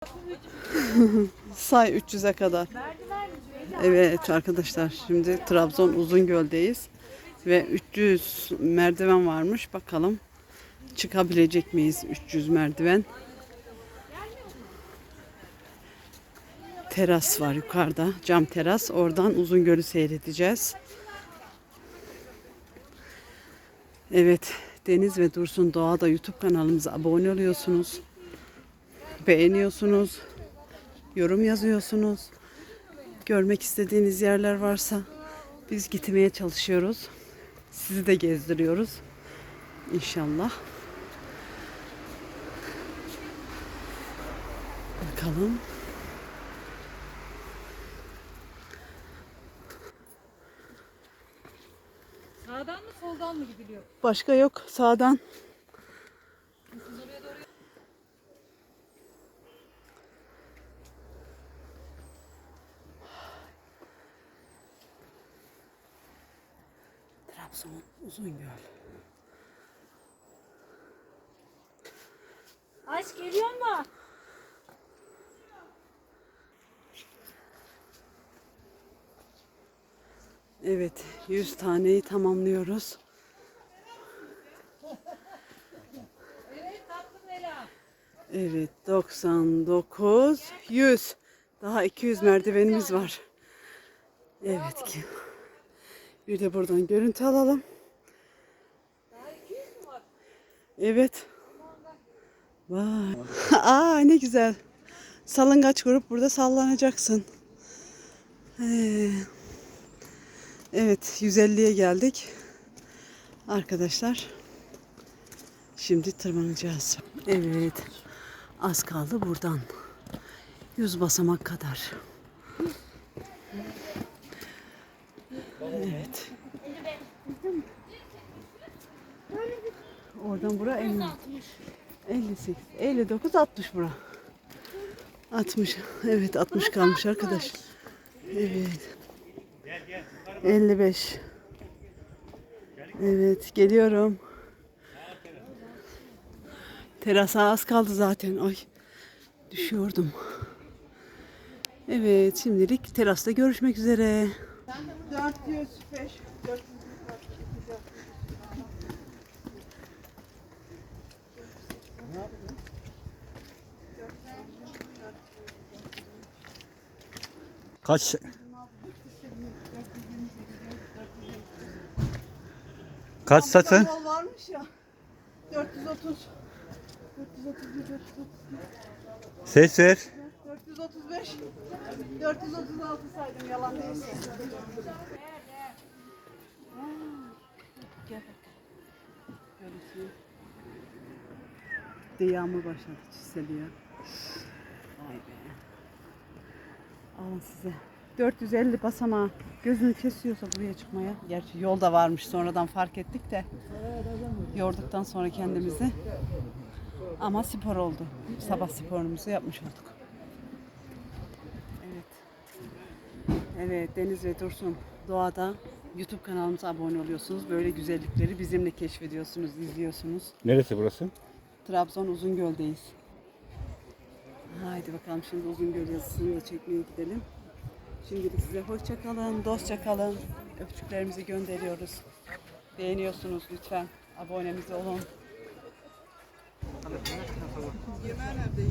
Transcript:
Say 300'e kadar. Evet arkadaşlar şimdi Trabzon Uzungöl'deyiz. Ve 300 merdiven varmış. Bakalım çıkabilecek miyiz 300 merdiven. Teras var yukarıda. Cam teras. Oradan Uzungöl'ü seyredeceğiz. Evet. Deniz ve Dursun Doğa'da YouTube kanalımıza abone oluyorsunuz. Beğeniyorsunuz. Yorum yazıyorsunuz. Görmek istediğiniz yerler varsa biz gitmeye çalışıyoruz. Sizi de gezdiriyoruz. İnşallah. Bakalım. Sağdan mı soldan mı gidiliyor? Başka yok. Sağdan. Trabzon Uzungöl. Aşk geliyor mu? Evet, 100 taneyi tamamlıyoruz. Evet tatlım Ela. Evet, 99, 100. Daha 200 merdivenimiz var. Evet ki. Bir de buradan görüntü alalım. Evet. Vay. Aa ne güzel. Salıngaç kurup burada sallanacaksın. Evet 150'ye geldik. Arkadaşlar. Şimdi tırmanacağız. Evet. Az kaldı buradan. 100 basamak kadar. Evet. Oradan bura 50. 58, 59, 60 bura. 60. Evet 60 kalmış arkadaş. Evet. 55. Evet geliyorum. Terasa az kaldı zaten. Ay düşüyordum. Evet şimdilik terasta görüşmek üzere. 405, 400 Kaç? Kaç satın? Yol varmış ya. 430. 431, 430, Ses ver. 435, 436 saydım yalan değil. Gel bakalım. De yağmur başladı çiseliyor. Vay be. Alın size. 450 basamağı gözünü kesiyorsa buraya çıkmaya. Gerçi yolda varmış sonradan fark ettik de. Yorduktan sonra kendimizi. Ama spor oldu. Sabah sporumuzu yapmış olduk. Evet. Evet Deniz ve Dursun doğada YouTube kanalımıza abone oluyorsunuz. Böyle güzellikleri bizimle keşfediyorsunuz, izliyorsunuz. Neresi burası? Trabzon Uzungöl'deyiz. Haydi bakalım şimdi Uzungöl yazısını da çekmeye gidelim. Şimdilik size hoşça kalın, dostça kalın. Öpücüklerimizi gönderiyoruz. Beğeniyorsunuz lütfen. Abonemiz olun. Yemeğe nerede